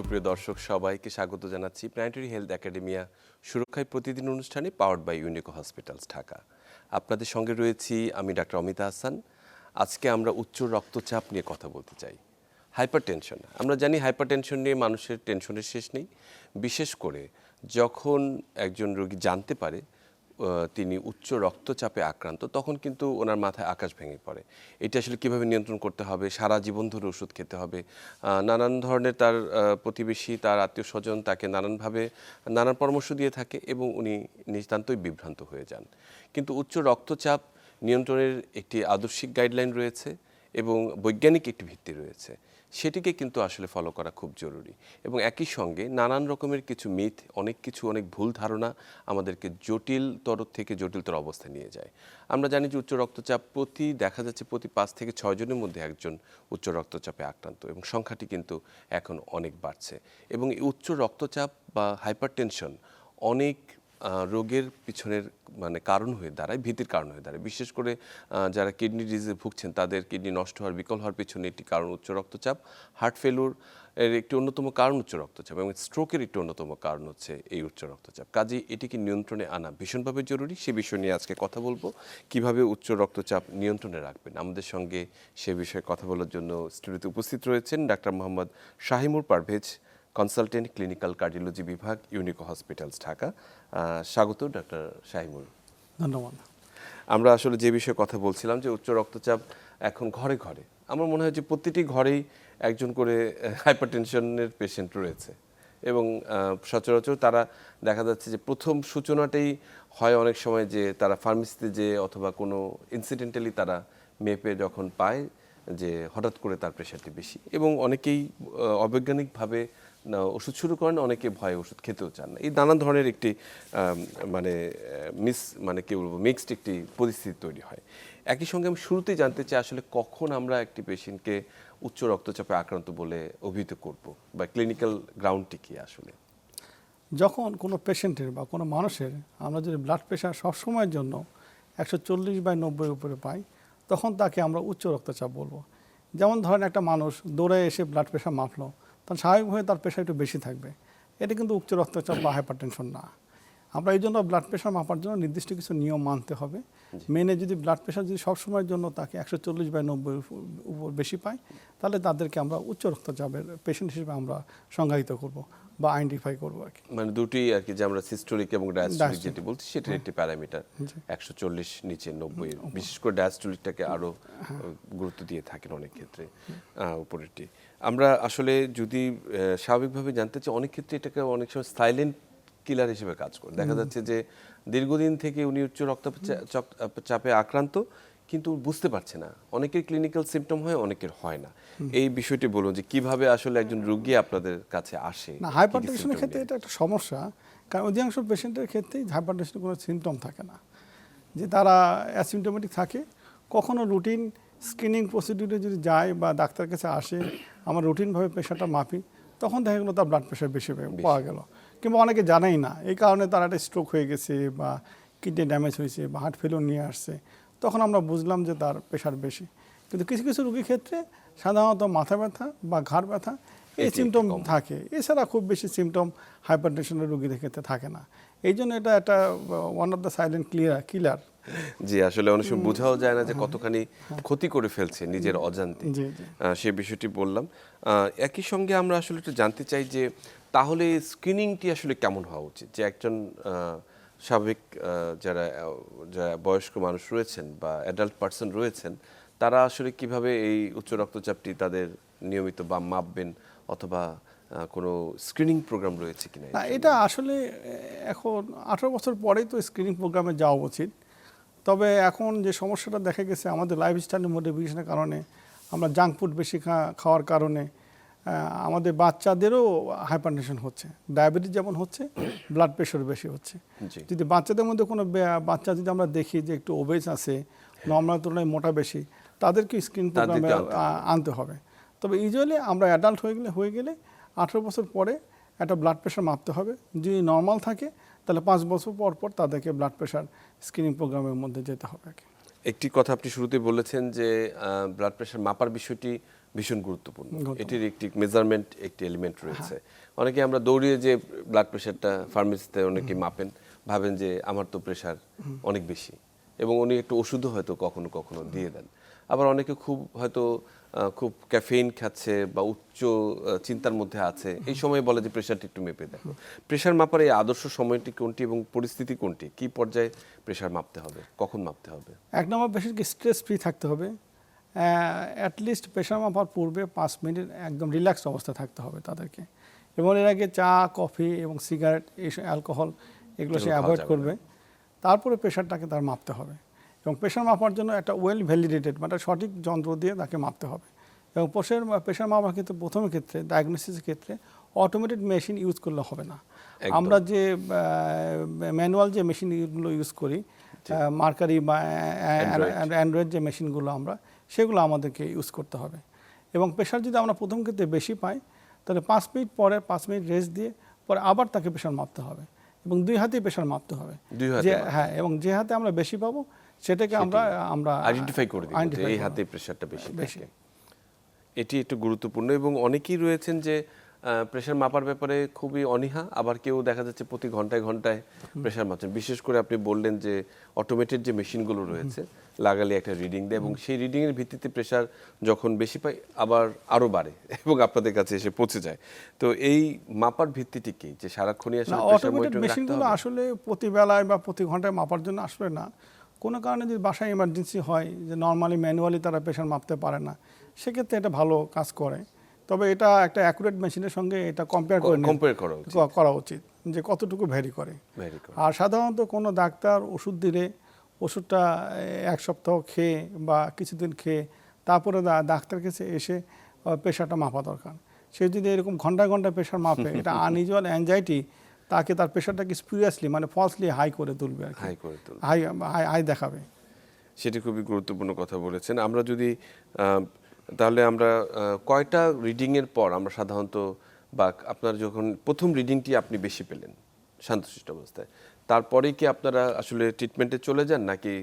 সুপ্রিয় দর্শক, সবাইকে স্বাগত জানাচ্ছি প্ল্যানেটারি হেলথ একাডেমিয়া সুরক্ষায় প্রতিদিন অনুষ্ঠানে powered by Unico hospitals Dhaka. আপনাদের সঙ্গে রয়েছি আমি ডাক্তার অমিতা হাসান। আজকে আমরা উচ্চ রক্তচাপ নিয়ে কথা বলতে চাই। হাইপার টেনশন আমরা জানি হাইপার টেনশন নিয়ে মানুষের টেনশনের শেষ নেই। বিশেষ করে যখন একজন রোগী জানতে পারে তিনি উচ্চ রক্তচাপে আক্রান্ত, তখন কিন্তু ওনার মাথায় আকাশ ভেঙে পড়ে। এটা আসলে কীভাবে নিয়ন্ত্রণ করতে হবে? সারা জীবন ধরে ওষুধ খেতে হবে। নানান ধরনের তার প্রতিবেশী, তার আত্মীয় স্বজন তাকে নানানভাবে, নানান পরামর্শ দিয়ে থাকে এবং উনি নিতান্তই বিভ্রান্ত হয়ে যান। কিন্তু উচ্চ রক্তচাপ নিয়ন্ত্রণের একটি আদর্শিক গাইডলাইন রয়েছে এবং বৈজ্ঞানিক একটি ভিত্তি রয়েছে। সেটিকে কিন্তু আসলে ফলো করা খুব জরুরি। এবং একই সঙ্গে নানান রকমের কিছু মিথ অনেক কিছু অনেক ভুল ধারণা আমাদেরকে জটিলতর থেকে জটিলতর অবস্থায় নিয়ে যায়। আমরা জানি যে উচ্চ রক্তচাপ প্রতি, দেখা যাচ্ছে প্রতি পাঁচ থেকে ছয় জনের মধ্যে একজন উচ্চ রক্তচাপে আক্রান্ত এবং সংখ্যাটি কিন্তু এখন অনেক বাড়ছে। এবং এই উচ্চ রক্তচাপ বা হাইপারটেনশন অনেক রোগের পিছনের মানে কারণ হয়ে দাঁড়ায়, ভীতির কারণ হয়ে দাঁড়ায়। বিশেষ করে যারা কিডনি ডিজিজে ভুগছেন, তাদের কিডনি নষ্ট হওয়ার, বিকল হওয়ার পিছনে একটি কারণ উচ্চ রক্তচাপ। হার্ট ফেলুর এর একটি অন্যতম কারণ উচ্চ রক্তচাপ এবং স্ট্রোকের একটি অন্যতম কারণ হচ্ছে এই উচ্চ রক্তচাপ। কাজেই এটিকে নিয়ন্ত্রণে আনা ভীষণভাবে জরুরি। সে বিষয় নিয়ে আজকে কথা বলব। কীভাবে উচ্চ রক্তচাপ নিয়ন্ত্রণে রাখবেন? আমাদের সঙ্গে সে বিষয়ে কথা বলার জন্য স্টুডিওতে উপস্থিত রয়েছেন doctor Mohammad Shahimur Parvez. Consultant clinical cardiology বিভাগ ইউনিকো হসপিটালস ঢাকা। স্বাগত ডাক্তার শাহিমুর ধন্যবাদ। আমরা আসলে যে বিষয়ে কথা বলছিলাম যে উচ্চ রক্তচাপ এখন ঘরে ঘরে আমার মনে হয় যে প্রতিটি ঘরেই একজন করে হাইপারটেনশনের পেশেন্ট রয়েছে। এবং সচরাচর তারা দেখা যাচ্ছে যে প্রথম সূচনাটাই হয় অনেক সময় যে তারা ফার্মেসিতে যে অথবা কোনো ইনসিডেন্টালি তারা মেপে যখন পায় যে হঠাৎ করে তার প্রেশারটি বেশি। এবং অনেকেই অবৈজ্ঞানিকভাবে ওষুধ শুরু করেন, অনেকে ভয়ে ওষুধ খেতেও চান না। এই নানান ধরনের একটি মানে মিস মানে কি বলব, মিক্সড একটি পরিস্থিতি তৈরি হয়। একই সঙ্গে আমি শুরুতেই জানতে চাই, আসলে কখন আমরা একটি পেশেন্টকে উচ্চ রক্তচাপে আক্রান্ত বলে অভিহিত করব? বা ক্লিনিক্যাল গ্রাউন্ডটি কি আসলে? যখন কোনো পেশেন্টের বা কোনো মানুষের আমরা যদি ব্লাড প্রেশার সবসময়ের জন্য একশো চল্লিশ বাই নব্বই উপরে পাই, তখন তাকে আমরা উচ্চ রক্তচাপ বলব। যেমন ধরেন একটা মানুষ দৌড়ে এসে ব্লাড প্রেশার মাপলো তখন স্বাভাবিকভাবে তার প্রেশার একটু বেশি থাকবে। এটা কিন্তু উচ্চ রক্তচাপ বা হাইপারটেনশন না। আমরা এই জন্য ব্লাড প্রেশার মাপার জন্য নির্দিষ্ট কিছু নিয়ম মানতে হবে। মেনে যদি ব্লাড প্রেশার যদি সবসময়ের জন্য তাকে একশো চল্লিশ বাই নব্বই উপর বেশি পায় তাহলে তাদেরকে আমরা উচ্চ রক্তচাপের পেশেন্ট হিসেবে আমরা সংজ্ঞায়িত করব। বা আইডেন্টিফাই করব আর কি। মানে দুটি আর কি যে আমরা সিস্টোলিক এবং ডায়াস্টোলিক। যেটি বলছি সেটার একটি প্যারামিটার একশো চল্লিশ নিচে নব্বই বিশেষ করে ডায়াস্টোলিকটাকে আরও গুরুত্ব দিয়ে থাকেন অনেক ক্ষেত্রে উপরেরটি। আমরা আসলে যদি স্বাভাবিকভাবে জানতে চাই অনেক ক্ষেত্রে এটাকে অনেক সময় সাইলেন্ট কিলার হিসেবে কাজ করে। দেখা যাচ্ছে যে দীর্ঘদিন থেকে উনি উচ্চ রক্তচাপ চাপে আক্রান্ত কিন্তু বুঝতে পারছে না। অনেকের ক্লিনিক্যাল সিমটম হয় অনেকের হয় না। এই বিষয়টি বলুন যে কীভাবে আসলে একজন রোগী আপনাদের কাছে আসে না হাইপারটেনশনের ক্ষেত্রে এটা একটা সমস্যা। কারণ অধিকাংশ পেশেন্টের ক্ষেত্রেই হাইপারটেনশনের কোনো সিমটম থাকে না। যে তারা অ্যাসিমটোমেটিক থাকে কখনো রুটিন স্ক্রিনিং প্রসিডিউরে যদি যায় বা ডাক্তার কাছে আসে আমার রুটিনভাবে প্রেশারটা মাপি তখন দেখা গেলো তার ব্লাড প্রেশার বেশি পাওয়া গেল। কিংবা অনেকে জানেই না এই কারণে তার একটা স্ট্রোক হয়ে গেছে বা কিডনি ড্যামেজ হয়েছে বা হার্ট ফেলিওর নিয়ে আসছে। তখন আমরা বুঝলাম যে তার প্রেশার বেশি। কিন্তু কিছু কিছু রোগীর ক্ষেত্রে সাধারণত মাথা ব্যথা বা ঘাড় ব্যথা এই সিমটম থাকে। এছাড়া খুব বেশি সিমটম হাইপারটেনশনের রোগীদের ক্ষেত্রে থাকে না। এই জন্য এটা একটা one of the silent clear killer জি আসলে অনেক সময় বোঝাও যায় না যে কতখানি ক্ষতি করে ফেলছে নিজের অজান্তে। সে বিষয়টি বললাম। একই সঙ্গে আমরা আসলে একটু জানতে চাই যে তাহলে স্ক্রিনিংটি আসলে কেমন হওয়া উচিত? যে একজন স্বাভাবিক যারা যারা বয়স্ক মানুষ রয়েছেন বা অ্যাডাল্ট পার্সন রয়েছেন তারা আসলে কীভাবে এই উচ্চ রক্তচাপটি তাদের নিয়মিত বা মাপবেন অথবা কোনো স্ক্রিনিং প্রোগ্রাম রয়েছে কিনা না এটা আসলে এখন আঠারো বছর পরেই তো স্ক্রিনিং প্রোগ্রামে যাওয়া উচিত। তবে এখন যে সমস্যাটা দেখা গেছে আমাদের লাইফস্টাইলের মডিফিকেশনের কারণে আমরা জাঙ্ক ফুড বেশি খাওয়ার কারণে আমাদের বাচ্চাদেরও হাইপারটেনশন হচ্ছে। ডায়াবেটিস যেমন হচ্ছে ব্লাড প্রেশার বেশি হচ্ছে। যদি বাচ্চাদের মধ্যে কোনো বাচ্চা যদি আমরা দেখি যে একটু ওবেজ আছে নর্মাল তুলনায় মোটা বেশি তাদেরকে স্ক্রিন প্রোগ্রামে আনতে হবে। তবে ইউজুয়ালি আমরা অ্যাডাল্ট হয়ে গেলে হয়ে গেলে আঠেরো বছর পরে একটা ব্লাড প্রেশার মাপতে হবে। যদি নর্মাল থাকে তাহলে পাঁচ বছর পর পর তাদেরকে ব্লাড প্রেশার স্ক্রিনিং প্রোগ্রামের মধ্যে যেতে হবে একটি কথা আপনি শুরুতে বলেছেন যে ব্লাড প্রেশার মাপার বিষয়টি ভীষণ গুরুত্বপূর্ণ। হ্যাঁ। এটির একটি মেজারমেন্ট একটি এলিমেন্ট রয়েছে। অনেকে আমরা দৌড়িয়ে যে ব্লাড প্রেশারটা ফার্মেসিতে অনেকে মাপেন ভাবেন যে আমার তো প্রেশার অনেক বেশি এবং উনি একটু ওষুধও হয়তো কখনো কখনো দিয়ে দেন। আবার অনেকে খুব হয়তো খুব ক্যাফেইন খাচ্ছে বা উচ্চ চিন্তার মধ্যে আছে এই সময় বলে যে প্রেশারটি একটু মেপে দেখো প্রেশার মাপার এই আদর্শ সময়টি কোনটি এবং পরিস্থিতি কোনটি? কি পর্যায়ে প্রেশার মাপতে হবে? কখন মাপতে হবে? এক নম্বর পেশেন্টকে স্ট্রেস ফ্রি থাকতে হবে। অ্যাটলিস্ট প্রেশার মাপার পূর্বে পাঁচ মিনিট একদম রিল্যাক্স অবস্থায় থাকতে হবে তাদেরকে। এবং এর আগে চা কফি এবং সিগারেট এইসব অ্যালকোহল এগুলো সে অ্যাভয়েড করবে। তারপরে প্রেশারটাকে তার মাপতে হবে। এবং প্রেশার মাপার জন্য একটা ওয়েল ভ্যালিডেটেড মানে সঠিক যন্ত্র দিয়ে তাকে মাপতে হবে। এবং প্রেশার প্রেশার মাপার ক্ষেত্রে প্রথম ক্ষেত্রে ডায়াগনোসিসের ক্ষেত্রে অটোমেটেড মেশিন ইউজ করলে হবে না। আমরা যে ম্যানুয়াল যে মেশিনগুলো ইউজ করি মার্কারি বা অ্যান্ড্রয়েড যে মেশিনগুলো আমরা সেগুলো আমাদেরকে ইউজ করতে হবে। এবং প্রেশার যদি আমরা প্রথম ক্ষেত্রে বেশি পাই তাহলে পাঁচ মিনিট পরে পাঁচ মিনিট রেস্ট দিয়ে পরে আবার তাকে প্রেশার মাপতে হবে এবং দুই হাতেই প্রেশার মাপতে হবে। যে হ্যাঁ এবং যে হাতে আমরা বেশি পাবো সেটাকে আমরা আমরা আইডেন্টিফাই করে identify এই হাতে প্রেশারটা বেশি বেশি। এটি একটু গুরুত্বপূর্ণ এবং অনেকেই রয়েছেন যে প্রেশার মাপার ব্যাপারে খুবই অনীহা আবার কেউ দেখা যাচ্ছে প্রতি ঘন্টায় ঘন্টায় প্রেশার মাপছেন। বিশেষ করে আপনি বললেন যে অটোমেটেড যে মেশিনগুলো রয়েছে লাগালে একটা রিডিং দেয় এবং সেই রিডিং এর ভিত্তিতে প্রেশার যখন বেশি পায় আবার আরও বাড়ে এবং আপনাদের কাছে এসে পৌঁছে যায়। তো এই মাপার ভিত্তিটি কি? যে সারাক্ষণই আসলে প্রেশার অটোমেটেড মনিটরিং রাখতে মেশিনগুলো হবে? আসলে প্রতি বেলায় বা প্রতি ঘন্টায় মাপার জন্য আসলে না। কোনো কারণে যদি বাসায় ইমার্জেন্সি হয় যে নর্মালি ম্যানুয়ালি তারা প্রেশার মাপতে পারে না সেক্ষেত্রে এটা ভালো কাজ করে। তবে এটা একটা অ্যাকুরেট মেশিনের সঙ্গে এটা কম্পেয়ার করে কম্পেয়ার করা উচিত। করা উচিত যে কতটুকু ভ্যারি করে। আর সাধারণত কোনো ডাক্তার ওষুধ দিলে ওষুধটা এক সপ্তাহ খেয়ে বা কিছুদিন খেয়ে তারপরে দা- ডাক্তার কাছে এসে প্রেশারটা মাপা দরকার। সে যদি এরকম ঘণ্টা ঘণ্টা প্রেশার মাপে এটা আনইউজুয়াল অ্যাংজাইটি তাকে তার প্রেশারটাকে স্পিরিয়াসলি মানে ফলসলি হাই করে তুলবে আর হাই করে তুলবে। হাই হাই হাই দেখাবে। সেটি খুবই গুরুত্বপূর্ণ কথা বলেছেন। আমরা যদি তাহলে আমরা কয়টা রিডিং এর পর আমরা সাধারণত বা আপনার যখন প্রথম রিডিংটি আপনি বেশি পেলেন শান্তশিষ্ট অবস্থায় তারপরে কি আপনারা আসলে ট্রিটমেন্টে চলে যান নাকি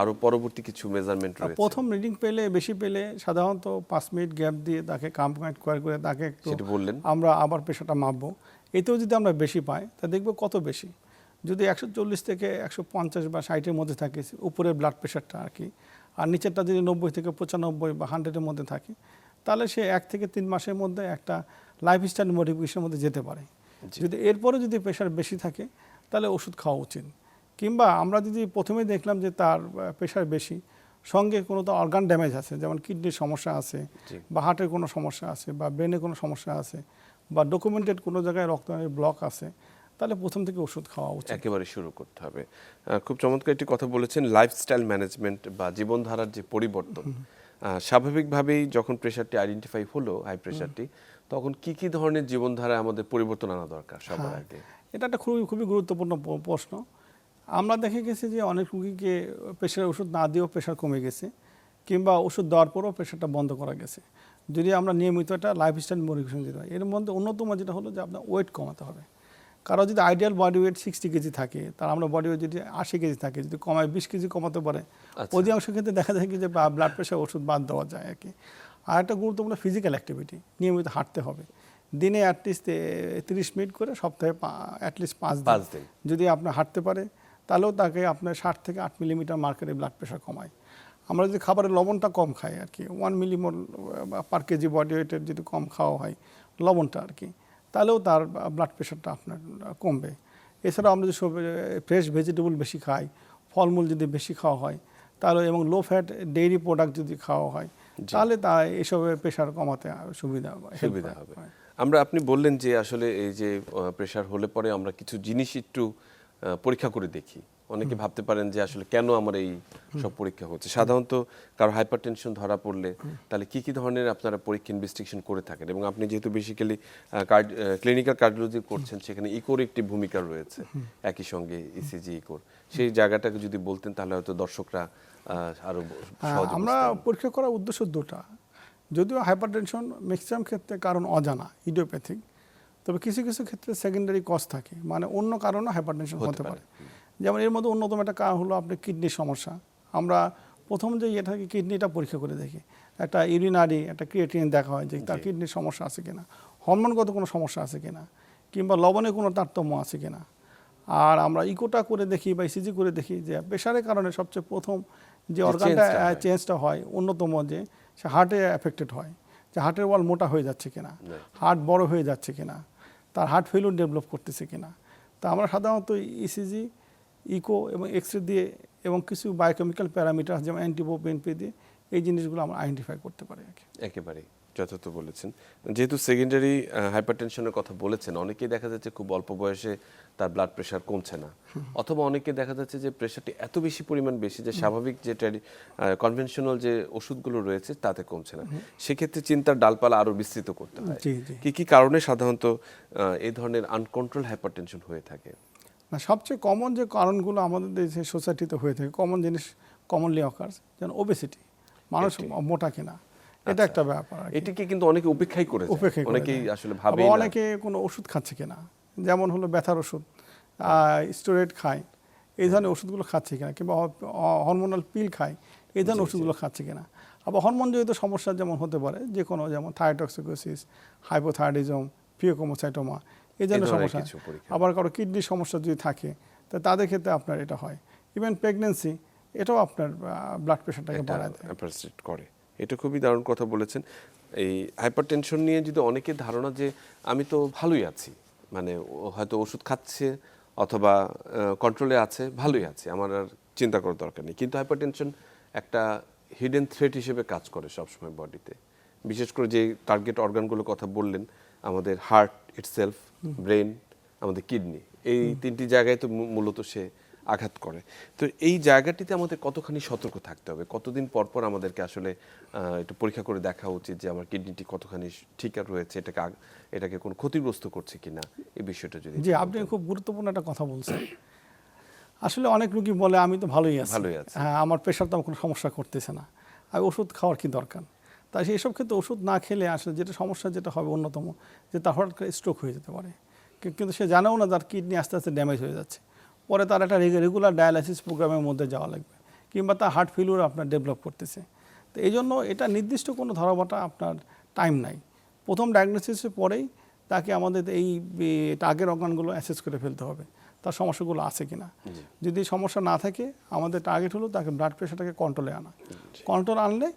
আরও পরবর্তী কিছু মেজারমেন্ট রয়েছে? প্রথম রিডিং পেলে বেশি পেলে সাধারণত পাঁচ মিনিট গ্যাপ দিয়ে তাকে কাম করে করে তাকে একটু বললেন। আমরা আবার প্রেশারটা মাপবো। এতেও যদি আমরা বেশি পাই তা দেখব কত বেশি। যদি একশো চল্লিশ থেকে একশো পঞ্চাশ বা ষাটের মধ্যে থাকে উপরের ব্লাড প্রেশারটা আর কি আর নিচেরটা যদি নব্বই থেকে পঁচানব্বই বা হান্ড্রেডের মধ্যে থাকে তাহলে সে এক থেকে তিন মাসের মধ্যে একটা লাইফস্টাইল মডিফিকেশনের মধ্যে যেতে পারে। যদি এরপরে যদি প্রেশার বেশি থাকে তাহলে ওষুধ খাওয়া উচিত কিংবা আমরা যদি প্রথমে দেখলাম যে তার প্রেশার বেশি সঙ্গে কোনো তো অর্গান ড্যামেজ আছে যেমন কিডনির সমস্যা আছে বা হার্টের কোনো সমস্যা আছে বা ব্রেনে কোনো সমস্যা আছে বা ডকুমেন্টেড কোনো জায়গায় রক্তনালীর ব্লক আছে তাহলে প্রথম থেকে ওষুধ খাওয়া উচিত। একেবারে শুরু করতে হবে। খুব চমৎকার একটি কথা বলেছেন লাইফস্টাইল ম্যানেজমেন্ট বা জীবনধারার যে পরিবর্তন স্বাভাবিকভাবেই যখন প্রেশারটি আইডেন্টিফাই হলো হাই প্রেশারটি তখন কি কি ধরনের জীবনধারায় আমাদের পরিবর্তন আনা দরকার সবার হ্যাঁ। আগে? এটা একটা খুবই খুবই গুরুত্বপূর্ণ প্রশ্ন। আমরা দেখে গেছি যে অনেক রুগীকে প্রেশারের ওষুধ না দিয়েও প্রেশার কমে গেছে কিংবা ওষুধ দেওয়ার পরেও প্রেশারটা বন্ধ করা গেছে। যদি আমরা নিয়মিত একটা লাইফস্টাইল মডিফিকেশন দিতে হয় এর মধ্যে অন্যতম যেটা হলো যে আপনার ওয়েট কমাতে হবে। কারও যদি ideal body weight sixty KG থাকে তার আমরা বডি ওয়েট যদি আশি কেজি থাকে যদি কমায় বিশ কেজি কমাতে পারে আচ্ছা। অধিকাংশ ক্ষেত্রে দেখা যায় কি যে ব্লাড প্রেশার ওষুধ বাদ দেওয়া যায় আর কি। আর একটা গুরুত্বপূর্ণ ফিজিক্যাল অ্যাক্টিভিটি নিয়মিত হাঁটতে হবে। দিনে অ্যাটলিস্ট তিরিশ মিনিট করে সপ্তাহে অ্যাটলিস্ট পাঁচ পাঁচ দিন। যদি আপনার হাঁটতে পারে তাহলেও তাকে আপনার ষাট থেকে আট মিলিমিটার মার্কেটে ব্লাড প্রেশার কমায়। আমরা যদি খাবারের লবণটা কম খাই আর কি one millimole per KG body ওয়েটের যদি কম খাওয়া হয় লবণটা আর কি তাহলেও তার ব্লাড প্রেশারটা আপনার কমবে। এছাড়াও আমরা যদি সব ফ্রেশ ভেজিটেবল বেশি খাই ফলমূল যদি বেশি খাওয়া হয় তাহলে এবং লো ফ্যাট ডেইরি প্রোডাক্ট যদি খাওয়া হয় তাহলে তা এসবের প্রেশার কমাতে সুবিধা সুবিধা হবে। আমরা আপনি বললেন যে আসলে এই যে প্রেশার হলে পরে আমরা কিছু জিনিস একটু পরীক্ষা করে দেখি। অনেকে ভাবতে পারেন যে আসলে কেন আমার এই সব পরীক্ষা হচ্ছে? সাধারণত কারও হাইপারটেনশন ধরা পড়লে তাহলে কি কি ধরনের আপনারা পরীক্ষা ইনভেস্টিগেশন করে থাকেন? এবং আপনি যেহেতু বেসিক্যালি কার্ড ক্লিনিক্যাল কার্ডিওলজি করছেন সেখানে ইকোর একটি ভূমিকা রয়েছে। একই সঙ্গে ইসিজি ইকোর সেই জায়গাটাকে যদি বলতেন তাহলে হয়তো দর্শকরা আহ, আরও হ্যাঁ, আমরা পরীক্ষা করার উদ্দেশ্য দুটা। যদিও হাইপারটেনশন ম্যাক্সিমাম ক্ষেত্রে কারণ অজানা ইডিওপ্যাথিক তবে কিছু কিছু ক্ষেত্রে সেকেন্ডারি কজ থাকে মানে অন্য কারণে হাইপারটেনশন হতে হতে পারে। যেমন এর মধ্যে অন্যতম একটা কারণ হলো আপনার কিডনির সমস্যা। আমরা প্রথম যে এটাকে কিডনিটা পরীক্ষা করে দেখি। একটা ইউরিনারি একটা ক্রিয়েটিন দেখা হয় যে তার কিডনির সমস্যা আছে কিনা হরমোনগত কোনো সমস্যা আছে কিনা কিংবা লবণে কোনো তারতম্য আছে কিনা। আর আমরা ইকোটা করে দেখি বা ইসিজি করে দেখি যে প্রেশারের কারণে সবচেয়ে প্রথম যে যে অর্গানটা চেঞ্জটা হয় অন্যতম যে সে হার্টে এফেক্টেড হয়। যে হার্টের ওয়াল মোটা হয়ে যাচ্ছে কিনা হার্ট বড় হয়ে যাচ্ছে কিনা তার হার্ট ফেলিউর ডেভেলপ করতেছে কিনা। তা আমরা সাধারণত ইসিজি ইকো এবং এক্স রে দিয়ে এবং কিছু বায়োকেমিক্যাল প্যারামিটার যেমন অ্যান্টিবো বিএনপি দিয়ে এই জিনিসগুলো আমরা আইডেন্টিফাই করতে পারি আর কি। একেবারেই। যথার্থ বলেছেন। যেহেতু সেকেন্ডারি হাইপারটেনশনের কথা বলেছেন অনেকেই দেখা যাচ্ছে খুব অল্প বয়সে তার ব্লাড প্রেশার কমছে না। অথবা অনেকে দেখা যাচ্ছে যে প্রেশারটি এত বেশি পরিমাণ বেশি যে স্বাভাবিক যে কনভেনশনাল যে ওষুধগুলো রয়েছে তাতে কমছে না। সেক্ষেত্রে চিন্তার ডালপালা আরও বিস্তৃত করতে হয়। কি কি কারণে সাধারণত এই ধরনের আনকন্ট্রোল হাইপারটেনশন হয়ে থাকে? না সবচেয়ে কমন যে কারণগুলো আমাদের দেশে সোসাইটিতে হয়ে থাকে কমন জিনিস কমনলি অকার্স যেন ওবেসিটি মানুষ মোটা কিনা। এটা একটা ব্যাপার এটিকে কিন্তু অনেকে উপেক্ষাই করে অনেকেই আসলে ভাবে অনেকে কোনো ওষুধ খাচ্ছে কিনা? যেমন হলো ব্যথার ওষুধ স্টোরেট খায় এই ধরনের ওষুধগুলো খাচ্ছে কিনা? কিংবা হরমোনাল পিল খায় এই ধরনের। ওষুধগুলো খাচ্ছে কিনা? আবার হরমোনজনিত সমস্যা যেমন হতে পারে যে কোনো যেমন থাইরোটক্সিকোসিস হাইপোথাইরয়েডিজম ফিওকোমোসাইটোমা এই ধরনের সমস্যা। আবার কারও কিডনির সমস্যা যদি থাকে তা তাদের ক্ষেত্রে আপনার এটা হয়। ইভেন প্রেগনেন্সি এটাও আপনার ব্লাড প্রেশারটাকে বাড়ায় দেয়। করে। এটা খুবই দারুণ কথা বলেছেন। এই হাইপারটেনশন নিয়ে যদি অনেকের ধারণা যে আমি তো ভালোই আছি মানে হয়তো ওষুধ খাচ্ছে অথবা কন্ট্রোলে আছে ভালোই আছে আমার আর চিন্তা করার দরকার নেই। কিন্তু হাইপারটেনশন একটা হিডেন থ্রেট হিসেবে কাজ করে সবসময় বডিতে বিশেষ করে যে টার্গেট অর্গানগুলোর কথা বললেন আমাদের হার্ট ইটসেলফ ব্রেন আমাদের কিডনি এই তিনটি জায়গায় তো মূলত সে আঘাত করে। তো এই জায়গাটিতে আমাদের কতখানি সতর্ক থাকতে হবে? কতদিন পর পর আমাদেরকে আসলে একটু পরীক্ষা করে দেখা উচিত যে আমার কিডনিটি কতখানি ঠিক রয়েছে এটাকে এটাকে কোনো ক্ষতিগ্রস্ত করছে কি না এই বিষয়টা যদি জি আপনি খুব গুরুত্বপূর্ণ একটা কথা বলছেন। আসলে অনেক রুগী বলে আমি তো ভালোই আছি। ভালোই আছি। হ্যাঁ আমার প্রেশার তো আমার কোনো সমস্যা করতেছে না। আর ওষুধ খাওয়ার কি দরকার? তাই সেই সব ক্ষেত্রে ওষুধ না খেলে আসলে যেটা সমস্যা যেটা হবে অন্যতম যে তার হঠাৎ স্ট্রোক হয়ে যেতে পারে। কিন্তু সে জানেও না তার কিডনি আস্তে আস্তে ড্যামেজ হয়ে যাচ্ছে। পরে তার একটা রেগুলার ডায়ালাইসিস প্রোগ্রামের মধ্যে যাওয়া লাগবে কিংবা তার হার্ট ফেলিউর আপনার ডেভেলপ করতেছে। তো এই জন্য এটা নির্দিষ্ট কোনো ধরাবাটা আপনার টাইম নাই। প্রথম ডায়াগনোসিসের পরেই তাকে আমাদের এই আগের অর্গানগুলো অ্যাসেস করে ফেলতে হবে তার সমস্যাগুলো আছে কিনা। যদি সমস্যা না থাকে আমাদের টার্গেট হলো তাকে ব্লাড প্রেশারটাকে কন্ট্রোলে আনা। কন্ট্রোল আনলে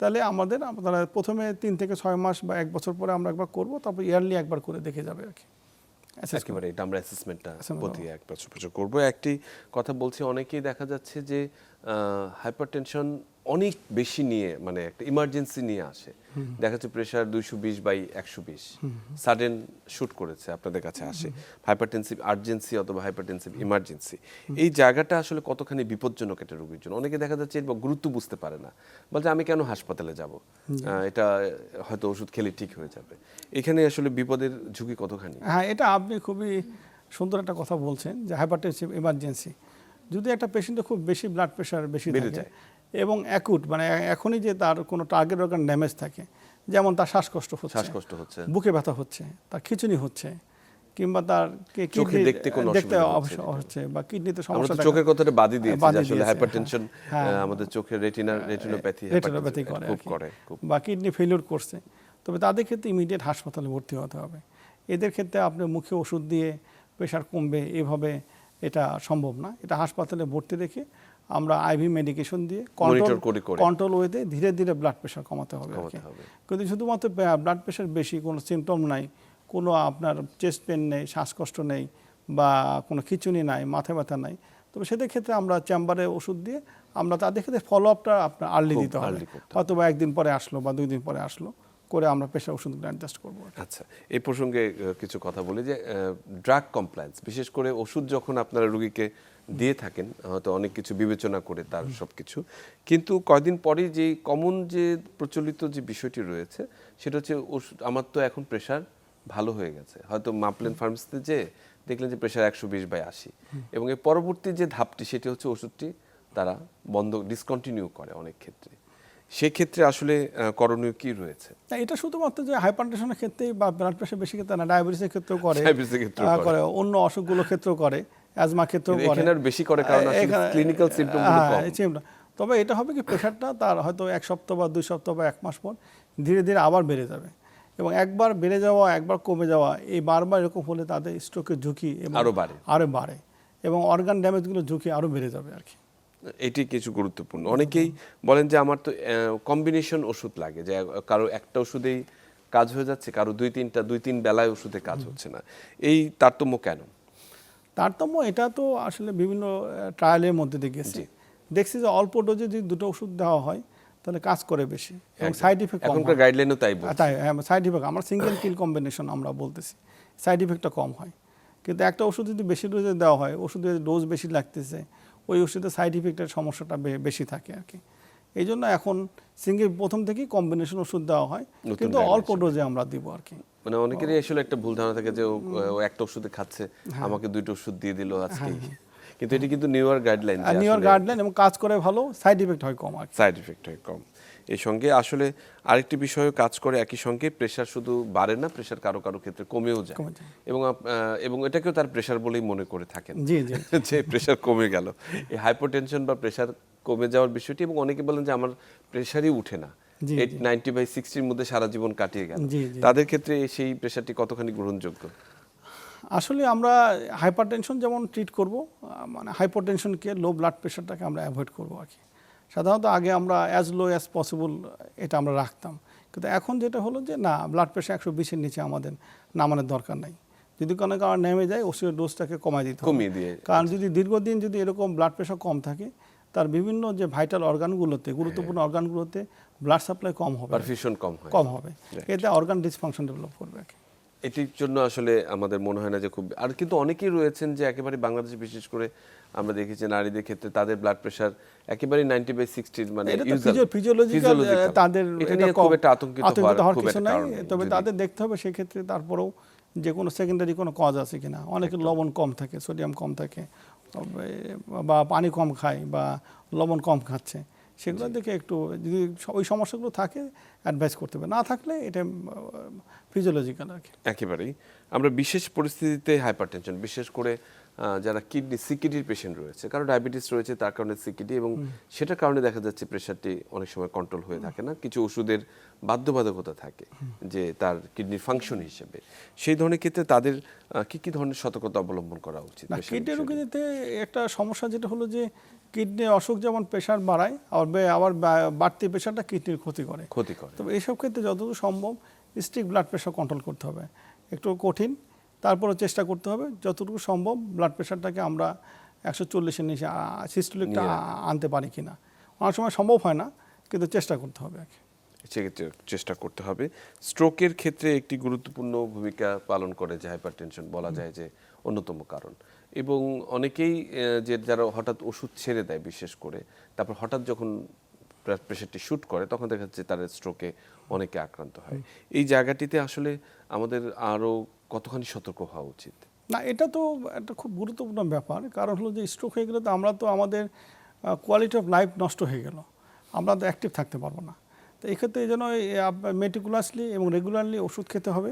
তাহলে আমাদের আপনারা প্রথমে তিন থেকে ছয় মাস বা এক বছর পরে আমরা একবার করব তারপর ইয়ারলি একবার করে দেখে যাবে আর কি। একেবারে এটা আমরা অ্যাসেসমেন্টটা প্রতি এক বছর বছর করব। একটি কথা বলছি অনেকেই দেখা যাচ্ছে যে হাইপারটেনশন অনেক বেশি নিয়ে মানে একটা ইমার্জেন্সি নিয়ে আসে। দেখা যাচ্ছে প্রেশার দুইশো বিশ বাই একশো বিশ। সাডেন শুট করেছে আপনাদের কাছে আসে। হাইপারটেনসিভ আর্জেন্সি অথবা হাইপারটেনসিভ ইমার্জেন্সি এই জায়গাটা আসলে কতখানি বিপজ্জনক একটা রোগীর জন্য। অনেকে দেখা যাচ্ছে এর গুরুত্ব বুঝতে পারে না। বলছে আমি কেন হাসপাতালে যাব? এটা হয়তো ওষুধ খেলে ঠিক হয়ে যাবে। এখানে আসলে বিপদের ঝুঁকি কতখানি? হ্যাঁ এটা আপনি খুবই সুন্দর একটা কথা বলছেন যে হাইপারটেনসিভ ইমার্জেন্সি যদি একটা পেশেন্টের খুব বেশি ব্লাড প্রেশার বেশি বেড়ে থাকে যায়। এবং অ্যাকুট মানে এখনই যে তার কোনো টার্গেট অর্গান ড্যামেজ থাকে যেমন তার শ্বাসকষ্ট হচ্ছে শ্বাসকষ্ট হচ্ছে। বুকে ব্যথা হচ্ছে তার খিচুনি হচ্ছে কিংবা তার চোখে দেখতে কোনো দেখতে অসুবিধা হচ্ছে বা কিডনিতে সমস্যা দেখা- চোখের কথাটা বাদই দিয়েছি আসলে হাইপারটেনশন হ্যাঁ। আমাদের চোখের রেটিনা রেটিনোপ্যাথি রেটিনোপ্যাথি করে খুব করে বা কিডনি ফেলিওর করছে। তবে তাদের ক্ষেত্রে ইমিডিয়েট হাসপাতালে ভর্তি হতে হবে। এদের ক্ষেত্রে আপনি মুখে ওষুধ দিয়ে প্রেশার কমবে এভাবে এটা সম্ভব না। এটা হাসপাতালে ভর্তি রেখে আমরা আইভি মেডিকেশন দিয়ে করে। কন্ট্রোল ওয়েতে ধীরে ধীরে ব্লাড প্রেশার কমাতে হবে। কিন্তু শুধুমাত্র ব্লাড প্রেশার বেশি কোনো সিমটম নাই কোনো আপনার চেস্ট পেন নেই শ্বাসকষ্ট নেই বা কোনো খিচুনি নাই মাথা ব্যথা নাই তবে সেদের ক্ষেত্রে আমরা চেম্বারে ওষুধ দিয়ে আমরা তাদের ক্ষেত্রে ফলো আপটা আপনার আর্লি দিতে হবে। হয়তো বা একদিন পরে আসলো বা দুই দিন পরে আসলো করে আমরা প্রেশার ওষুধগুলো অ্যাডজাস্ট করব আচ্ছা এই প্রসঙ্গে কিছু কথা বলি যে ড্রাগ কমপ্লায়েন্স বিশেষ করে ওষুধ যখন আপনারা রোগীকে দিয়ে থাকেন হয়তো অনেক কিছু বিবেচনা করে তার সবকিছু। কিন্তু কয়দিন পরেই যে কমন যে প্রচলিত যে বিষয়টি রয়েছে সেটা হচ্ছে আমার তো এখন প্রেশার ভালো হয়ে গেছে। হয়তো মাপলেন ফার্মেসিতে যে দেখলেন যে প্রেশার একশো বিশ বাই আশি। এবং এর পরবর্তী যে ধাপটি সেটি হচ্ছে ওষুধটি তারা বন্ধ ডিসকন্টিনিউ করে অনেক ক্ষেত্রে। সেক্ষেত্রে আসলে করণীয় কি রয়েছে? না, এটা শুধুমাত্র যে হাইপারটেনশনের ক্ষেত্রে বা ব্লাড প্রেশার বেশি ক্ষেত্রে না ডায়াবেটিসের ক্ষেত্রেও করে। করে অন্য অসুখগুলোর ক্ষেত্রেও করে। অ্যাজমা ক্ষেত্রেও করে এখানে আর বেশি করে কারণগুলো হ্যাঁ, কম। তবে এটা হবে কি প্রেশারটা তার হয়তো এক সপ্তাহ বা দুই সপ্তাহ বা এক মাস পর ধীরে ধীরে আবার বেড়ে যাবে। এবং একবার বেড়ে যাওয়া একবার কমে যাওয়া এই বারবার এরকম হলে তাদের স্ট্রোকের ঝুঁকি আরও বাড়ে। আরও বাড়ে। এবং অর্গান ড্যামেজগুলো ঝুঁকি আরও বেড়ে যাবে আর কি। এটি কিছু গুরুত্বপূর্ণ। অনেকেই বলেন যে আমার তো কম্বিনেশন ওষুধ লাগে। যে কারও একটা ওষুধেই কাজ হয়ে যাচ্ছে কারও দুই তিনটা দুই তিন বেলায় ওষুধে কাজ হচ্ছে না। এই তারতম্য কেন? তারতম্য এটা তো আসলে বিভিন্ন ট্রায়ালের মধ্যে দিয়ে গেছে। দেখছি যে অল্প ডোজে যদি দুটো ওষুধ দেওয়া হয় তাহলে কাজ করে বেশি এবং সাইড ইফেক্ট এখনকার হয়। গাইডলাইনও তাই তাই সাইড ইফেক্ট আমরা সিঙ্গেল কিল কম্বিনেশন আমরা বলতেছি। সাইড ইফেক্টটা কম হয়। কিন্তু একটা ওষুধ যদি বেশি ডোজে দেওয়া হয় ওষুধের ডোজ বেশি লাগতেছে ওই ওষুধের সাইড ইফেক্টের সমস্যাটা বেশি থাকে আর কি। এই জন্য এখন সিঙ্গেল প্রথম থেকেই কম্বিনেশন ওষুধ দেওয়া হয় কিন্তু অল্প ডোজে আমরা দিব আর কি। মানে অনেকেরই আসলে একটা ভুল ধারণা থাকে যে ও একটা ওষুধে খাচ্ছে হ্যাঁ। আমাকে দুইটা ওষুধ দিয়ে দিল আজকে। কিন্তু এটি কিন্তু নিউ ইয়ার গাইডলাইন আর নিউর গাইডলাইন এবং কাজ করে ভালো সাইড ইফেক্ট হয় কম আর সাইড এফেক্ট হয় কম। এই সঙ্গে আসলে আরেকটি বিষয়ও কাজ করে একই সঙ্গে প্রেশার শুধু বাড়ে না প্রেশার কারও কারও ক্ষেত্রে কমেও যায়। এবং এবং এটাকেও তার প্রেশার বলেই মনে করে থাকেন। জি জি। যে প্রেশার কমে গেল। এই হাইপোটেনশন বা প্রেশার কমে যাওয়ার বিষয়টি এবং অনেকে বলেন যে আমার প্রেশারই উঠে না। এইট নাইনটি বাই সিক্সটির মধ্যে সারা জীবন কাটিয়ে গেল। তাদের ক্ষেত্রে সেই প্রেশারটি কতখানি গ্রহণযোগ্য? আসলে আমরা হাইপারটেনশন যেমন ট্রিট করব মানে হাইপারটেনশনকে লো ব্লাড প্রেশারটাকে আমরা অ্যাভয়েড করব আর কি। সাধারণত আগে আমরা অ্যাজ লো অ্যাজ পসিবল এটা আমরা রাখতাম। কিন্তু এখন যেটা হলো যে না ব্লাড প্রেশার একশো বিশের নিচে আমাদের নামানোর দরকার নাই। যদি কোনো কারণ নেমে যায় ওষুধের ডোজটাকে কমাই দিতে হবে। কমিয়ে দিয়ে। কারণ যদি দীর্ঘদিন যদি এরকম ব্লাড প্রেশার কম থাকে তার বিভিন্ন যে ভাইটাল অর্গানগুলোতে গুরুত্বপূর্ণ অর্গানগুলোতে ব্লাড সাপ্লাই কম হবে। পারফিউশন কম হয়। কম হবে। এতে অর্গান ডিসফাংশন ডেভেলপ করবে আর কি। এটির জন্য আসলে আমাদের মনে হয় না যে খুব আর কিন্তু অনেকেই রয়েছেন যে একেবারে বাংলাদেশে বিশেষ করে আমরা দেখেছি নারীদের ক্ষেত্রে তাদের ব্লাড প্রেশার একেবারে নাইনটি বাই সিক্সটির মানে ফিজিওলজিক্যাল তাদের এটা খুব একটা আতঙ্কিত হওয়ার কিছু নাই। তবে তাদের দেখতে হবে সেক্ষেত্রে তারপরেও যে কোনো সেকেন্ডারি কোনো কজ আছে কিনা। অনেকে লবণ কম থাকে সোডিয়াম কম থাকে। বা পানি কম খায় বা লবণ কম খাচ্ছে সেগুলো দেখে একটু যদি ওই সমস্যাগুলো থাকে অ্যাডভাইস করতে হবে। না থাকলে এটা ফিজিওলজিক্যাল আর কি। একেবারেই। আমরা বিশেষ পরিস্থিতিতে হাইপারটেনশন বিশেষ করে যারা কিডনি সিকিডির পেশেন্ট রয়েছে কারও ডায়াবেটিস রয়েছে তার কারণে সিকিডি এবং সেটার কারণে দেখা যাচ্ছে প্রেশারটি অনেক সময় কন্ট্রোল হয়ে থাকে না। কিছু ওষুধের বাধ্যবাধকতা থাকে যে তার কিডনির ফাংশন হিসেবে। সেই ধরনের ক্ষেত্রে তাদের কি কি ধরনের সতর্কতা অবলম্বন করা উচিত কিডনি? রোগীতে একটা সমস্যা যেটা হলো যে কিডনি অসুখ যেমন প্রেশার বাড়ায় আবার আবার বাড়তি প্রেশারটা কিডনির ক্ষতি করে। ক্ষতি করে। তবে এইসব ক্ষেত্রে যতদূর সম্ভব স্ট্রিক ব্লাড প্রেশার কন্ট্রোল করতে হবে। একটু কঠিন তারপরে চেষ্টা করতে হবে। যতটুকু সম্ভব ব্লাড প্রেশারটাকে আমরা একশো চল্লিশের নিচে সিস্টোলিকটা আনতে পারি কি না অনেক সময় সম্ভব হয় না কিন্তু চেষ্টা করতে হবে আর সেক্ষেত্রে চেষ্টা করতে হবে। স্ট্রোকের ক্ষেত্রে একটি গুরুত্বপূর্ণ ভূমিকা পালন করে যে হাইপার টেনশন বলা যায় যে অন্যতম কারণ। এবং অনেকেই যে যারা হঠাৎ ওষুধ ছেড়ে দেয় বিশেষ করে তারপর হঠাৎ যখন ব্লাড প্রেশারটি শ্যুট করে তখন দেখা যাচ্ছে তাদের স্ট্রোকে অনেকে আক্রান্ত হয়। এই জায়গাটিতে আসলে আমাদের আরও কতখানি সতর্ক হওয়া উচিত? না এটা তো একটা খুব গুরুত্বপূর্ণ ব্যাপার। কারণ হলো যে স্ট্রোক হয়ে গেলে তো আমরা তো আমাদের কোয়ালিটি অফ লাইফ নষ্ট হয়ে গেল। আমরা তো অ্যাক্টিভ থাকতে পারব না। তো এক্ষেত্রে এই জন্য মেটিকুলাসলি এবং রেগুলারলি ওষুধ খেতে হবে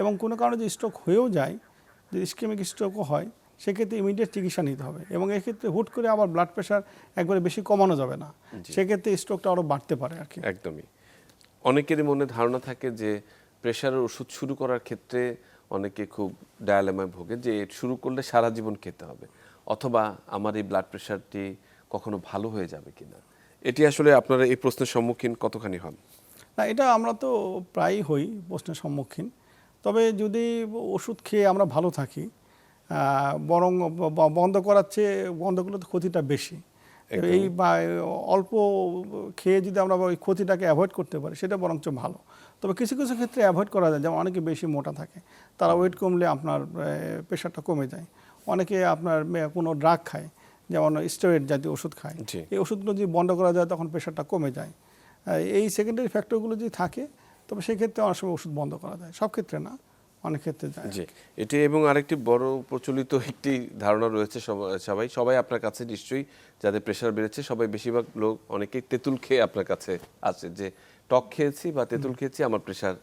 এবং কোনো কারণে যদি স্ট্রোক হয়েও যায় যদি স্কিমিক স্ট্রোকও হয় সেক্ষেত্রে ইমিডিয়েট চিকিৎসা নিতে হবে এবং এক্ষেত্রে হুট করে আবার ব্লাড প্রেশার একবারে বেশি কমানো যাবে না। সেক্ষেত্রে স্ট্রোকটা আরও বাড়তে পারে আর কি। একদমই। অনেকেরই মনে ধারণা থাকে যে প্রেশারের ওষুধ শুরু করার ক্ষেত্রে অনেকে খুব ডায়ালেমায় ভোগে যে শুরু করলে সারা জীবন খেতে হবে। অথবা আমার এই ব্লাড প্রেশারটি কখনো ভালো হয়ে যাবে কিনা? এটি আসলে আপনারা এই প্রশ্নের সম্মুখীন কতখানি হন? না এটা আমরা তো প্রায়ই হই প্রশ্নের সম্মুখীন। তবে যদি ওষুধ খেয়ে আমরা ভালো থাকি বরং বন্ধ করার চেয়ে বন্ধ করলে তো ক্ষতিটা বেশি। এই অল্প খেয়ে যদি আমরা ওই ক্ষতিটাকে অ্যাভয়েড করতে পারি সেটা বরঞ্চ ভালো। তবে কিছু কিছু ক্ষেত্রে অ্যাভয়েড করা যায়। যেমন অনেকে বেশি মোটা থাকে তারা ওয়েট কমলে আপনার প্রেশারটা কমে যায়। অনেকে আপনার কোনো ড্রাগ খায় যেমন স্টেরয়েড জাতীয় ওষুধ খায়। এই ওষুধগুলো যদি বন্ধ করা যায় তখন প্রেশারটা কমে যায়। এই সেকেন্ডারি ফ্যাক্টরগুলো যদি থাকে তবে সেক্ষেত্রে অনেক সময় ওষুধ বন্ধ করা যায়। সব ক্ষেত্রে না অনেক ক্ষেত্রে যায় জি। এটি এবং আরেকটি বড় প্রচলিত একটি ধারণা রয়েছে সবাই সবাই আপনার কাছে নিশ্চয়ই যাদের প্রেশার বেড়েছে সবাই বেশিরভাগ লোক অনেকেই তেঁতুল খেয়ে আপনার কাছে আসে যে টক খেয়েছি বা তেঁতুল খেয়েছি আমার প্রেশার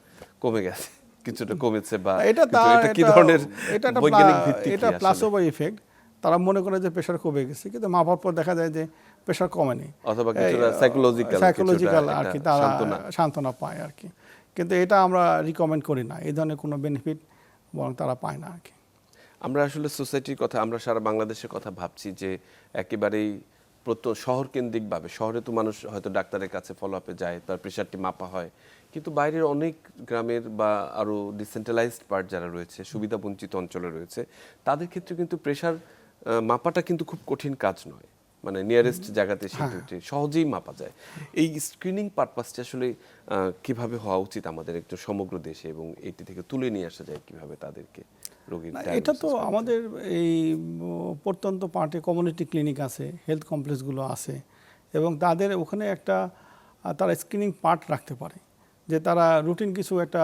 কমে গেছে। কিছুটা কমেছে বা এটা তার এটা কি ধরনের এটা একটা বৈজ্ঞানিক ভিত্তি এটা? প্লাসোবা ইফেক্ট তারা মনে করে যে প্রেশার কমে গেছে কিন্তু মাপার পর দেখা যায় যে প্রেশার কমেনি। অথবা কিছুটা psychological সাইকোলজিক্যাল আর কি তারা সান্ত্বনা। সান্ত্বনা পায় আর কি কিন্তু এটা আমরা রিকমেন্ড করি না। এই ধরনের কোনো বেনিফিট বরং তারা পায় না আর কি আমরা আসলে সোসাইটির কথা আমরা সারা বাংলাদেশের কথা ভাবছি যে একেবারেই প্রত শহর কেন্দ্রিকভাবে শহরে তো মানুষ হয়তো ডাক্তারের কাছে ফলো আপে যায় তার প্রেশারটি মাপা হয়। কিন্তু বাইরের অনেক গ্রামের বা আরও ডিসেন্ট্রালাইজড পার্ট যারা রয়েছে সুবিধা বঞ্চিত অঞ্চলে রয়েছে তাদের ক্ষেত্রে কিন্তু প্রেশার মাপাটা কিন্তু খুব কঠিন কাজ নয়। মানে নিয়ারেস্ট জায়গাতে সেটি সহজেই মাপা যায়। এই স্ক্রিনিং পারপাসটি আসলে কীভাবে হওয়া উচিত আমাদের একটু সমগ্র দেশে এবং এটি থেকে তুলে নিয়ে আসা যায় কীভাবে তাদেরকে? এটা তো আমাদের এই প্রত্যন্ত পার্টে কমিউনিটি ক্লিনিক আছে হেলথ কমপ্লেক্সগুলো আছে এবং তাদের ওখানে একটা তারা স্ক্রিনিং পার্ট রাখতে পারে। যে তারা রুটিন কিছু একটা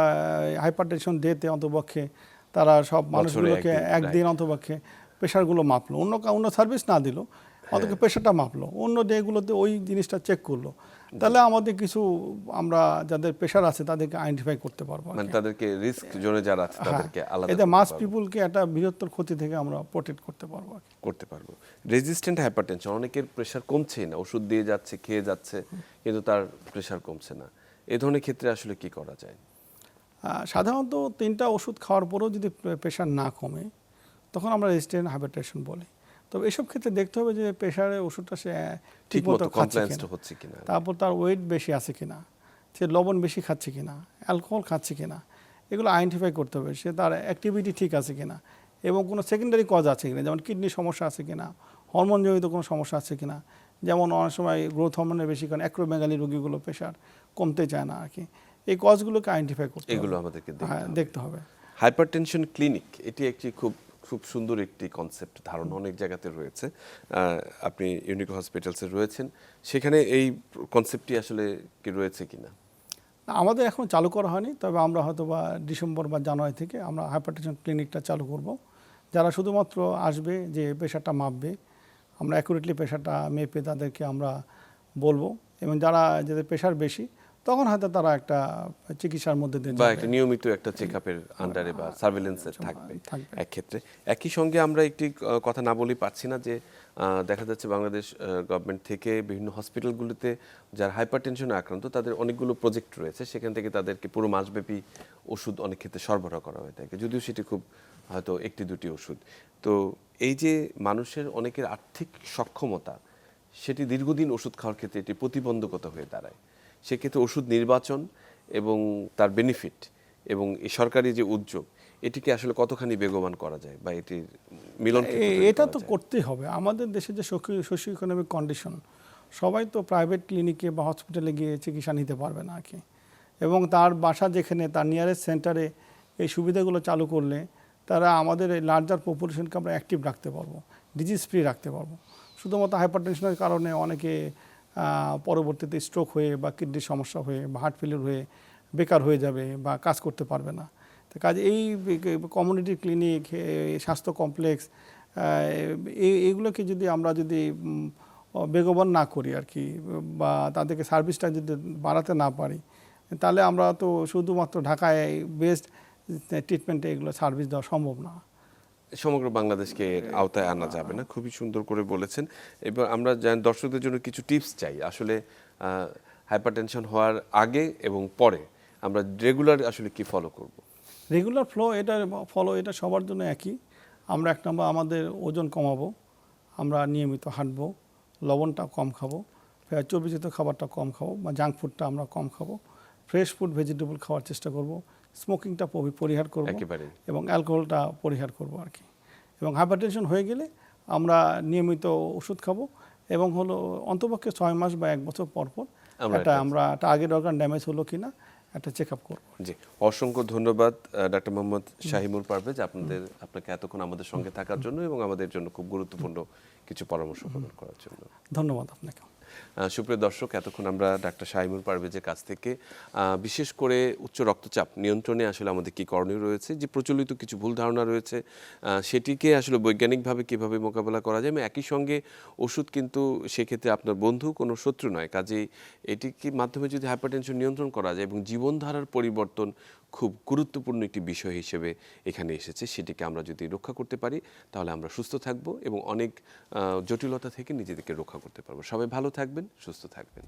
হাইপারটেনশন ডেতে অন্তপক্ষে তারা সব মানুষগুলোকে একদিন, একদিন অন্তপক্ষে প্রেশারগুলো মাপলো। অন্য অন্য সার্ভিস না দিল। অন্তত প্রেশারটা মাপলো? অন্য ডেগুলোতে ওই জিনিসটা চেক করল। তাহলে আমাদের কিছু আমরা যাদের প্রেশার আছে তাদেরকে আইডেন্টিফাই করতে পারব মানে তাদেরকে রিস্ক জোনে যারা আছে তাদেরকে আলাদা করতে মাস। পিপুলকে একটা বৃহত্তর ক্ষতি থেকে আমরা প্রোটেক্ট করতে পারব করতে পারব। রেজিস্ট্যান্ট হাইপারটেনশন অনেকের প্রেশার কমছেই না। ওষুধ দিয়ে যাচ্ছে খেয়ে যাচ্ছে কিন্তু তার প্রেশার কমছে না। এই ধরনের ক্ষেত্রে আসলে কি করা যায়? সাধারণত তিনটা ওষুধ খাওয়ার পরেও যদি প্রেশার না কমে তখন আমরা রেজিস্ট্যান্ট হাইপারটেনশন বলি। তবে এসব ক্ষেত্রে দেখতে হবে যে প্রেশারের ওষুধটা সে ঠিক ঠিকমতো কিনা। হচ্ছে কিনা। তারপর তার ওয়েট বেশি আছে কিনা সে লবণ বেশি খাচ্ছে কিনা অ্যালকোহল খাচ্ছে কিনা এগুলো আইডেন্টিফাই করতে হবে সে তার অ্যাক্টিভিটি ঠিক আছে কিনা এবং কোনো সেকেন্ডারি কজ আছে কিনা যেমন কিডনির সমস্যা আছে কিনা হরমোনজনিত কোনো সমস্যা আছে কিনা। যেমন অনেক সময় গ্রোথ হরমোনের বেশি কারণ অ্যাক্রোমেগালি রোগীগুলো প্রেশার কমতে চায় না আর কি এই কজগুলোকে আইডেন্টিফাই করতে এগুলো আমাদেরকে দেখতে হ্যাঁ। দেখতে হবে। হাইপারটেনশন ক্লিনিক এটি একটি খুব খুব সুন্দর একটি কনসেপ্ট ধারণা অনেক জায়গাতে রয়েছে। আপনি ইউনিক হসপিটালসে রয়েছেন। সেখানে এই কনসেপ্টটি আসলে কি রয়েছে কিনা? না, আমাদের এখন চালু করা হয়নি তবে আমরা হয়তো বা ডিসেম্বর বা জানুয়ারি থেকে আমরা হাইপারটেনশন ক্লিনিকটা চালু করব। যারা শুধুমাত্র আসবে যে প্রেশারটা মাপবে আমরা অ্যাকুরেটলি প্রেশারটা মেপে তাদেরকে আমরা বলব। এবং যারা যাদের প্রেশার বেশি তখন হয়তো তারা একটা চিকিৎসার মধ্যে দিয়ে বা একটা নিয়মিত একটা চেক আপের আন্ডারে বা সার্ভেলেন্সে থাকবে থাকবে। এক ক্ষেত্রে একই সঙ্গে আমরা একটি কথা না বলেই পাচ্ছি না যে দেখা যাচ্ছে বাংলাদেশ গভর্নমেন্ট থেকে বিভিন্ন হসপিটালগুলিতে যারা হাইপারটেনশনে আক্রান্ত তাদের অনেকগুলো প্রজেক্ট রয়েছে। সেখান থেকে তাদেরকে পুরো মাসব্যাপী ওষুধ অনেক ক্ষেত্রে সরবরাহ করা হয়ে থাকে যদিও সেটি খুব হয়তো একটি দুটি ওষুধ। তো এই যে মানুষের অনেকের আর্থিক সক্ষমতা সেটি দীর্ঘদিন ওষুধ খাওয়ার ক্ষেত্রে এটি প্রতিবন্ধকতা হয়ে দাঁড়ায়। সেক্ষেত্রে ওষুধ নির্বাচন এবং তার বেনিফিট এবং এই সরকারি যে উদ্যোগ এটিকে আসলে কতখানি বেগবান করা যায় বা এটির মিলন এটা তো? করতেই হবে। আমাদের দেশে যে সোশিও ইকোনমিক কন্ডিশন সবাই তো প্রাইভেট ক্লিনিকে বা হসপিটালে গিয়ে চিকিৎসা নিতে পারবে না আর কি। এবং তার বাসা যেখানে তার নিয়ারেস্ট সেন্টারে এই সুবিধাগুলো চালু করলে তারা আমাদের এই লার্জার পপুলেশনকে আমরা অ্যাক্টিভ রাখতে পারব ডিজিজ ফ্রি রাখতে পারব। শুধুমাত্র হাইপারটেনশনের কারণে অনেকে পরবর্তীতে স্ট্রোক হয়ে বা কিডনির সমস্যা হয়ে বা হার্ট ফেলিয়ার হয়ে বেকার হয়ে যাবে বা কাজ করতে পারবে না। তো কাজ এই কমিউনিটি ক্লিনিক স্বাস্থ্য কমপ্লেক্স এই এইগুলোকে যদি আমরা যদি বেগবান না করি আর কি বা তাদেরকে সার্ভিসটা যদি বাড়াতে না পারি, তাহলে আমরা তো শুধুমাত্র ঢাকায় বেস্ট ট্রিটমেন্টে এগুলো সার্ভিস দেওয়া সম্ভব না। সমগ্র বাংলাদেশকে আওতায় আনা যাবে না। খুবই সুন্দর করে বলেছেন। এবার আমরা দর্শকদের জন্য কিছু টিপস চাই। আসলে হাইপারটেনশন হওয়ার আগে এবং পরে আমরা রেগুলার আসলে কি ফলো করব? রেগুলার ফ্লো এটা ফলো এটা সবার জন্য একই। আমরা এক নম্বর আমাদের ওজন কমাবো, আমরা নিয়মিত হাঁটবো, লবণটা কম খাব চর্বিজিত খাবারটা কম খাব, বা জাঙ্ক ফুডটা আমরা কম খাব ফ্রেশ ফুড ভেজিটেবল খাওয়ার চেষ্টা করব স্মোকিংটা পরিহার করব এবং অ্যালকোহলটা পরিহার করব আর কি। এবং হাইপারটেনশন হয়ে গেলে আমরা নিয়মিত ওষুধ খাব এবং হলো অন্তপক্ষে ছয় মাস বা এক বছর পর পর আমরা একটা টার্গেট অর্গান ড্যামেজ হলো কিনা একটা চেক আপ করব। জি অসংখ্য ধন্যবাদ ডাক্তার মোহাম্মদ শাহিমুল পারভেজ। আপনাদের আপনাকে এতক্ষণ আমাদের সঙ্গে থাকার জন্য এবং আমাদের জন্য খুব গুরুত্বপূর্ণ কিছু পরামর্শ প্রদান করার জন্য। ধন্যবাদ আপনাকে সুপ্রিয় দর্শক, এতক্ষণ আমরা ডাক্তার শাহিমুল পারভেজের কাছ থেকে বিশেষ করে উচ্চ রক্তচাপ নিয়ন্ত্রণে আসলে আমাদের কি করণীয় রয়েছে, যে প্রচলিত কিছু ভুল ধারণা রয়েছে সেটিকে আসলে বৈজ্ঞানিকভাবে কীভাবে মোকাবেলা করা যায়, এবং একই সঙ্গে ওষুধ কিন্তু সেক্ষেত্রে আপনার বন্ধু কোনো শত্রু নয়। কাজেই এটিকে মাধ্যমে যদি হাইপারটেনশন নিয়ন্ত্রণ করা যায় এবং জীবনধারার পরিবর্তন খুব গুরুত্বপূর্ণ একটি বিষয় হিসেবে এখানে এসেছে, সেটিকে আমরা যদি রক্ষা করতে পারি, তাহলে আমরা সুস্থ থাকব এবং অনেক জটিলতা থেকে নিজেদেরকে রক্ষা করতে পারব। সবাই ভালো থাকবেন, সুস্থ থাকবেন।